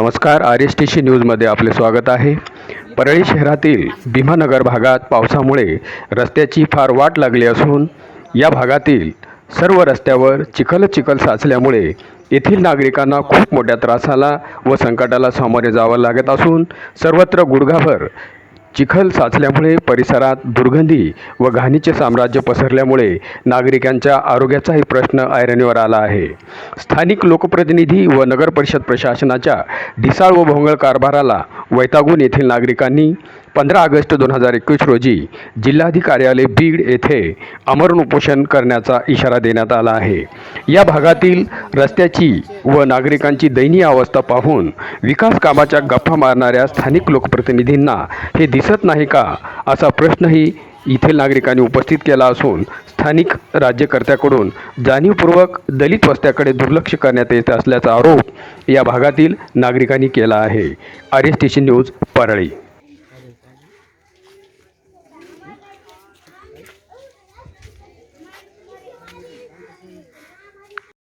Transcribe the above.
नमस्कार R S T C न्यूजमध्ये आपले स्वागत आहे. परळी शहरातील भीमानगर भागात पावसामुळे रस्त्याची फार वाट लागली असून या भागातील सर्व रस्त्यावर चिखल चिखल साचल्यामुळे येथील नागरिकांना खूप मोठ्या त्रासाला व संकटाला सामोरे जावं लागत असून सर्वत्र गुडघाभर चिखल साचल्यामुळे परिसरात दुर्गंधी व घाणीचे साम्राज्य पसरल्यामुळे नागरिकांच्या आरोग्याचाही प्रश्न ऐरणीवर आला आहे. स्थानिक लोकप्रतिनिधी व नगरपरिषद प्रशासनाच्या ढिसाळ व भोंगळ कारभाराला वैतागून येथील नागरिकांनी पंधरा ऑगस्ट दोन हजार एकवीस रोजी जिल्हाधिकार्यालय बीड येथे अमरण उपोषण करण्याचा इशारा देण्यात आला आहे. या भागातील रस्त्याची व नागरिकांची दयनीय अवस्था पाहून विकास कामाच्या गप्पा मारणाऱ्या स्थानिक लोकप्रतिनिधींना हे दिसत नाही का असा प्रश्नही येथील नागरिकांनी उपस्थित केला असून स्थानिक राज्यकर्त्याकडून जाणीवपूर्वक दलित वस्त्याकडे दुर्लक्ष करण्यात येत असल्याचा आरोप या भागातील नागरिकांनी केला आहे. R S T C news Parli.